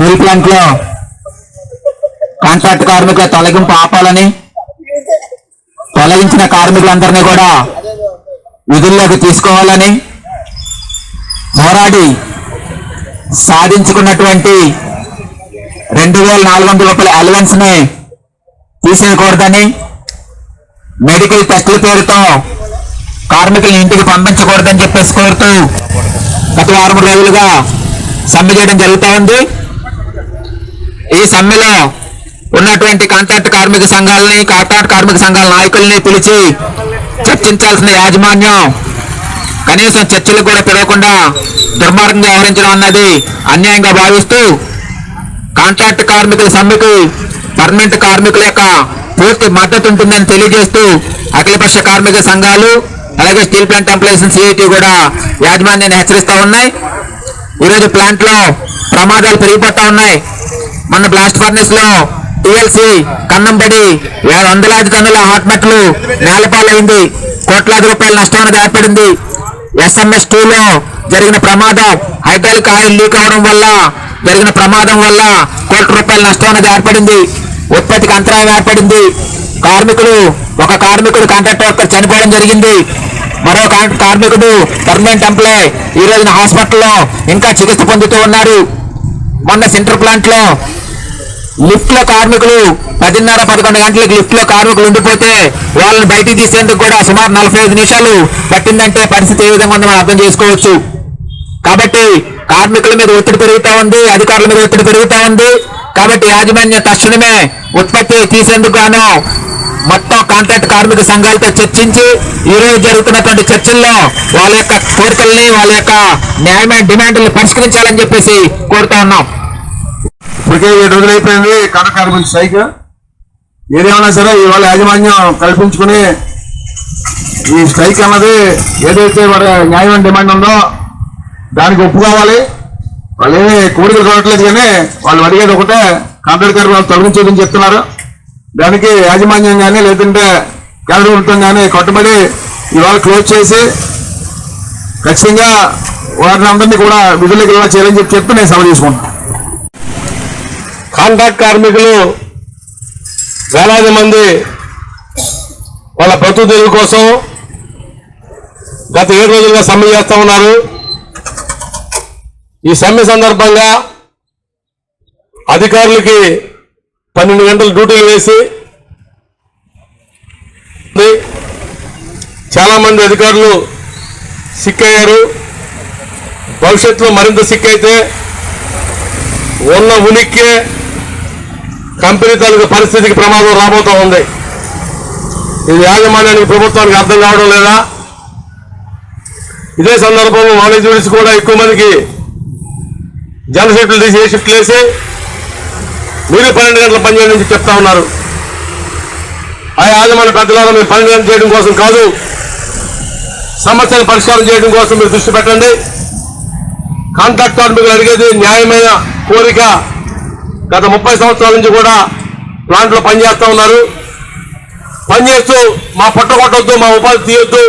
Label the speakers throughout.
Speaker 1: Steel ప్లాంట్లో contract కార్మికుల తొలగింపు ఆపాలని తొలగించిన కార్మికులందరినీ కూడా విధుల్లోకి తీసుకోవాలని పోరాడి సాధించుకున్నటువంటి రెండు వేల నాలుగు వందల రూపాయల అలవెన్స్ని తీసేయకూడదని మెడికల్ టెస్టుల పేరుతో కార్మికులను ఇంటికి పంపించకూడదని చెప్పేసి కోరుతూ గత వారం రోజులుగా సమ్మె చేయడం జరుగుతూ ఉంది. ఈ సమ్మెలో ఉన్నటువంటి కాంట్రాక్ట్ కార్మిక సంఘాలని కాంట్రాక్ట్ కార్మిక సంఘాల నాయకుల్ని పిలిచి చర్చించాల్సిన యాజమాన్యం కనీసం చర్చలు కూడా పిలవకుండా దుర్మార్గంగా వ్యవహరించడం అన్నది అన్యాయంగా భావిస్తూ కాంట్రాక్ట్ కార్మికుల సమ్మెకు పర్మనెంట్ కార్మికుల యొక్క పూర్తి మద్దతు ఉంటుందని తెలియజేస్తూ అఖిలపక్ష కార్మిక సంఘాలు అలాగే స్టీల్ ప్లాంట్ ఎంప్లాయీస్ సిఐటి కూడా యాజమాన్యాన్ని హెచ్చరిస్తూ ఉన్నాయి. ఈరోజు ప్లాంట్లో ప్రమాదాలు పెరిగిపోతూ ఉన్నాయి. మన బ్లాస్ట్ ఫర్నెస్లో టిఎల్సి కన్నం పడి వేల వందలాది టన్నుల హాట్ మెట్లు నేలపాలైంది. కోట్లాది రూపాయల నష్టాన్ని ఏర్పడింది ఎస్ఎంఎస్ టూ లో జరిగిన ప్రమాదం హైడ్రాలిక్ ఆయిల్ లీక్ అవడం వల్ల జరిగిన ప్రమాదం వల్ల కోట్ల రూపాయల నష్టాన్ని ఏర్పడింది ఉత్పత్తికి అంతరాయం ఏర్పడింది. కార్మికులు ఒక కార్మికుడు కాంట్రాక్ట్ వర్కర్ చనిపోవడం జరిగింది. మరో కార్మికుడు పర్మనెంట్ ఎంప్లాయ్ ఈ రోజున హాస్పిటల్లో ఇంకా చికిత్స పొందుతూ ఉన్నారు. మొన్న సెంటర్ ప్లాంట్లో లిఫ్ట్లో కార్మికులు పదిన్నర పదకొండు గంటలకు లిఫ్ట్లో కార్మికులు ఉండిపోతే వాళ్ళని బయటికి తీసేందుకు కూడా సుమారు నలభై ఐదు నిమిషాలు పట్టిందంటే పరిస్థితి ఏ విధంగా ఉందో మనం అర్థం చేసుకోవచ్చు. కాబట్టి కార్మికుల మీద ఒత్తిడి పెరుగుతూ ఉంది అధికారుల మీద ఒత్తిడి పెరుగుతూ ఉంది. కాబట్టి యాజమాన్య తక్షణమే ఉత్పత్తి తీసేందుకు గాను మొత్తం కాంట్రాక్ట్ కార్మిక సంఘాలతో చర్చించి ఈ రోజు జరుగుతున్నటువంటి చర్చల్లో వాళ్ళ యొక్క కోరికల్ని వాళ్ళ యొక్క న్యాయమైన డిమాండ్లను పరిష్కరించాలని చెప్పేసి కోరుతా ఉన్నాం.
Speaker 2: ఇప్పటికే ఏడు రోజులు అయిపోయింది కనక కార్మిక స్ట్రైక్. ఏదేమైనా సరే ఇవాళ యాజమాన్యం కల్పించుకుని ఈ స్ట్రైక్ అన్నది ఏదైతే వారి న్యాయమైన డిమాండ్ ఉందో దానికి ఒప్పుకోవాలి వాళ్ళు ఏమి కోరికలు కోరట్లేదు కానీ వాళ్ళు అడిగేది ఒకటే కాంట్రాక్ట్ కార్మికులు తొలగించేదని చెప్తున్నారు. దానికి యాజమాన్యం కానీ లేదంటే కేంద్ర ప్రభుత్వం కానీ కట్టుబడి ఇవాళ క్లోజ్ చేసి ఖచ్చితంగా వారిని అందరినీ కూడా విధులకు ఇలా చేయాలని చెప్పి చెప్పి నేను సభ తీసుకుంటాను
Speaker 3: కాంట్రాక్ట్ కార్మికులు వేలాది మంది వాళ్ళ బ్రతుకు తెరువు కోసం గత ఏడు రోజులుగా సమ్మె చేస్తూ ఉన్నారు. ఈ సమ్మె సందర్భంగా అధికారులకి పన్నెండు గంటలు డ్యూటీలు వేసి చాలామంది అధికారులు సిక్ అయ్యారు భవిష్యత్తులో మరింత సిక్ అయితే ఉన్న ఉనిక్కే కంపెనీ తాలూకు పరిస్థితికి ప్రమాదం రాబోతూ ఉంది. ఇది యాజమాన్యానికి ప్రభుత్వానికి అర్థం కావడం లేదా? ఇదే సందర్భంలో వాణిజ్యుడిస్ కూడా ఎక్కువ మందికి జనషిఫ్ట్లు తీసి ఏ షిఫ్ట్లు వేసి మీరు పన్నెండు గంటల పనిచేయడం నుంచి చెప్తా ఉన్నారు. ఆ యాజమాన్య పెద్దలాగా మీరు పన్నెండు గంటలు చేయడం కోసం కాదు. సమస్యను పరిష్కారం చేయడం కోసం మీరు దృష్టి పెట్టండి. కాంట్రాక్ట్ కార్మికులు అడిగేది న్యాయమైన కోరిక. గత ముప్పై సంవత్సరాల నుంచి కూడా ప్లాంట్లో పనిచేస్తూ ఉన్నారు. పనిచేస్తూ మా పొట్ట కొట్టొద్దు మా ఉపాధి తీయొద్దు.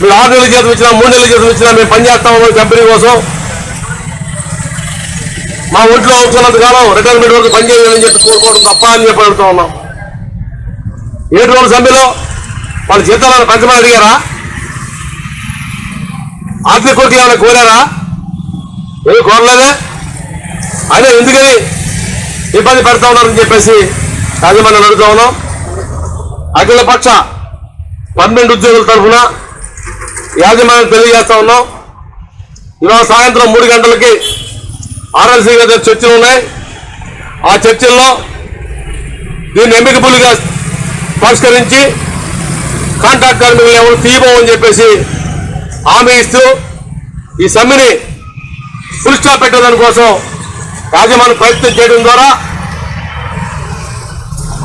Speaker 3: మీరు ఆరు నెలల జీతం ఇచ్చినా మూడు నెలల జీతం ఇచ్చినా మేము పనిచేస్తా కంపెనీ కోసం మా ఒంట్లో అవసరంత కాలం. రిటైర్మెంట్ వరకు పనిచేయాలని చెప్పి కోరుకోవడం తప్ప అని చెప్పి అడుగుతా ఉన్నాం. ఏడు రోజుల సమ్మెలో వాళ్ళ జీతాలను పెంచమని అడిగారా? ఆర్థిక ఏమైనా కోరారా? ఏమి కోరలేదే? అయినా ఎందుకని ఇబ్బంది పెడతా ఉన్నారని చెప్పేసి యాజమాన్యం అడుగుతా ఉన్నాం. అఖిలపక్ష పన్నెండు ఉద్యోగుల తరఫున యాజమాన్యం తెలియజేస్తా ఉన్నాం. ఇవాళ సాయంత్రం మూడు గంటలకి ఆర్ఎల్సీ దగ్గర చర్చలు ఉన్నాయి. ఆ చర్చల్లో దీన్ని ఎమికబుల్గా పరిష్కరించి కాంట్రాక్ట్ కార్మికులు ఎవరు తీయబోమని చెప్పేసి హామీ ఇస్తూ ఈ సమ్మెని ఫుల్ స్టాప్ పెట్టడం కోసం యాజమాన్య ప్రయత్నం చేయడం ద్వారా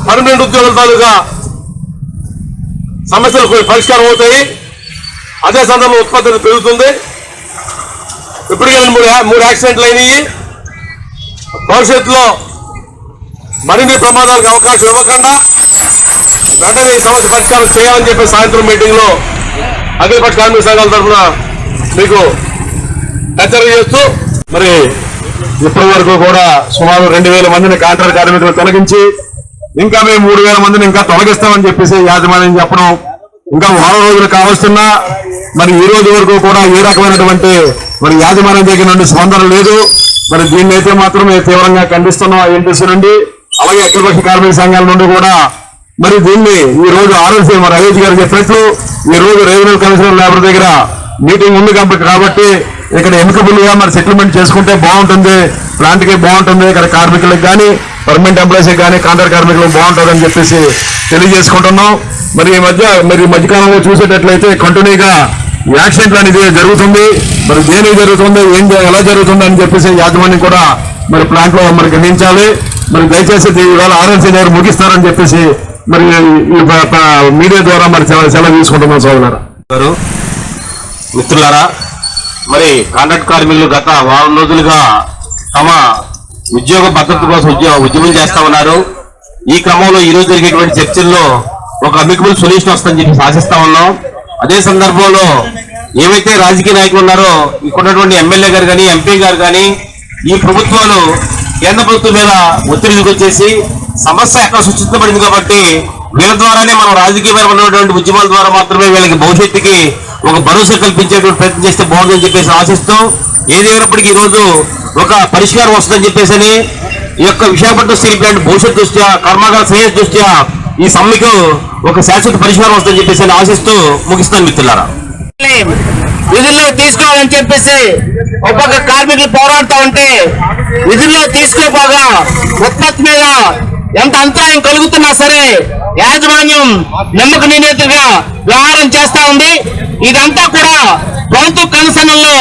Speaker 3: పర్మనెంట్ ఉద్యోగుల తాలూకా సమస్యలు పరిష్కారం అవుతాయి. అదే సందర్భంలో ఉత్పత్తి పెరుగుతుంది. ఇప్పటికే మూడు మూడు యాక్సిడెంట్లు అయినాయి. భవిష్యత్తులో మరిన్ని ప్రమాదాలకు అవకాశం ఇవ్వకుండా వెంటనే ఈ సమస్య పరిష్కారం చేయాలని చెప్పి సాయంత్రం మీటింగ్లో లో కార్మిక సంఘాల తరఫున మీకు హెచ్చరిక చేస్తూ మరి
Speaker 2: ఇప్పటి వరకు కూడా సుమారు రెండు వేల మందిని కాంట్రాక్ట్ కార్మికులు తొలగించి ఇంకా మేము మూడు వేల మందిని ఇంకా తొలగిస్తామని చెప్పేసి యాజమాన్యం చెప్పడం ఇంకా వారం రోజులు కావస్తున్నా మరి ఈ రోజు వరకు కూడా ఏ రకమైనటువంటి మరి యాజమాన్యం దగ్గర నుండి స్పందన లేదు. మరి దీన్ని అయితే మాత్రం తీవ్రంగా ఖండిస్తున్నాం ఐఎన్టీసీ నుండి. అలాగే అఖిలపక్ష కార్మిక సంఘాల నుండి కూడా మరి దీన్ని ఈ రోజు ఆర్ఎల్సీ మరి రవీష్ గారు చెప్పినట్లు ఈ రోజు రీజనల్ కమిషనర్ లేబర్ దగ్గర మీటింగ్ ఉంది కాబట్టి కాబట్టి ఇక్కడ ఎన్నికబుల్గా మరి సెటిల్మెంట్ చేసుకుంటే బాగుంటుంది. ప్లాంట్కి బాగుంటుంది. ఇక్కడ కార్మికులకు కానీ పర్మనెంట్ ఎంప్లాయీస్ కానీ కాంట్రాక్ట్ కార్మికులకు బాగుంటుంది అని చెప్పేసి తెలియజేసుకుంటున్నాం. మరి ఈ మధ్య మరి ఈ మధ్యకాలంలో చూసేటట్లయితే కంటిన్యూగా యాక్సిడెంట్లు అనేది జరుగుతుంది. మరి దేని జరుగుతుంది? ఏం ఎలా జరుగుతుంది అని చెప్పేసి యాజమాన్యం కూడా మరి ప్లాంట్లో మరి గమనించాలి. మరి దయచేసి ఇది ఇవాళ ఆర్ఎన్సీ దగ్గర ముగిస్తారని చెప్పేసి మరి మీడియా ద్వారా మరి సెలవు సెలవు తీసుకుంటున్నాం సోదరు
Speaker 4: గారు మిత్రులారా మరి కాంట్రాక్ట్ కార్మికులు గత వారం రోజులుగా తమ ఉద్యోగ భద్రత కోసం ఉద్యోగ ఉద్యమం చేస్తా ఉన్నారు. ఈ క్రమంలో ఈ రోజు జరిగేటువంటి చర్చల్లో ఒక అమికబుల్ సొల్యూషన్ వస్తుందని చెప్పి ఆశిస్తా ఉన్నాం. అదే సందర్భంలో ఏవైతే రాజకీయ నాయకులు ఉన్నారో ఇక్కడ ఎమ్మెల్యే గారు కానీ ఎంపీ గారు కానీ ఈ ప్రభుత్వాలు కేంద్ర ప్రభుత్వం మీద ఒత్తిడి వచ్చేసి సమస్య ఎక్కడ సృష్టించబడింది కాబట్టి వీళ్ళ ద్వారానే మనం రాజకీయపరమైనటువంటి ఉద్యమాల ద్వారా మాత్రమే వీళ్ళకి భవిష్యత్తుకి ఒక భరోసా కల్పించేటువంటి ప్రయత్నం చేస్తే బాగుందని చెప్పేసి ఆశిస్తూ ఏదైనప్పటికీ ఈరోజు ఒక పరిష్కారం వస్తుందని చెప్పేసి ఈ యొక్క విశాఖపట్నం స్టీల్ ప్లాంట్ భవిష్యత్ దృష్ట్యా కర్మాగార శ్రేయస్ దృష్ట్యా ఈ సమ్మెకు ఒక శాశ్వత పరిష్కారం వస్తుందని చెప్పేసి ఆశిస్తూ ముగిస్తాను మిత్రులారా.
Speaker 5: విధుల్లో తీసుకోవాలని చెప్పేసి ఒక్కొక్క కార్మికులు పోరాడుతూ ఉంటే విధుల్లో తీసుకోపోగా ఉత్పత్తి మీద ఎంత అంతరాయం కలుగుతున్నా సరే యాజమాన్యం నమ్మక నిర్ణీతగా వ్యవహారం చేస్తా ఉంది. ఇదంతా కూడా ప్రభుత్వ కన్సర్న్లో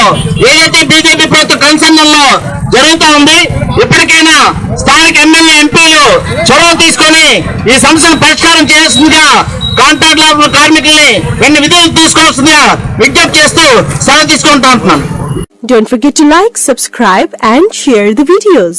Speaker 5: ఏదైతే బీజేపీ ప్రభుత్వ కన్సర్న్లో జరుగుతూ ఉంది ఇప్పటికైనా స్థానిక ఎమ్మెల్యే ఎంపీలు చొరవ తీసుకొని ఈ సమస్యను పరిష్కారం చేయాల్సిందిగా కాంట్రాక్ట్ లేబర్ కార్మికుల్ని వెన్ను విధులు తీసుకోవాల్సిందిగా విజ్ఞప్తి చేస్తూ సెలవు తీసుకుంటా ఉంటున్నాను
Speaker 6: Don't forget to like, subscribe and share the videos.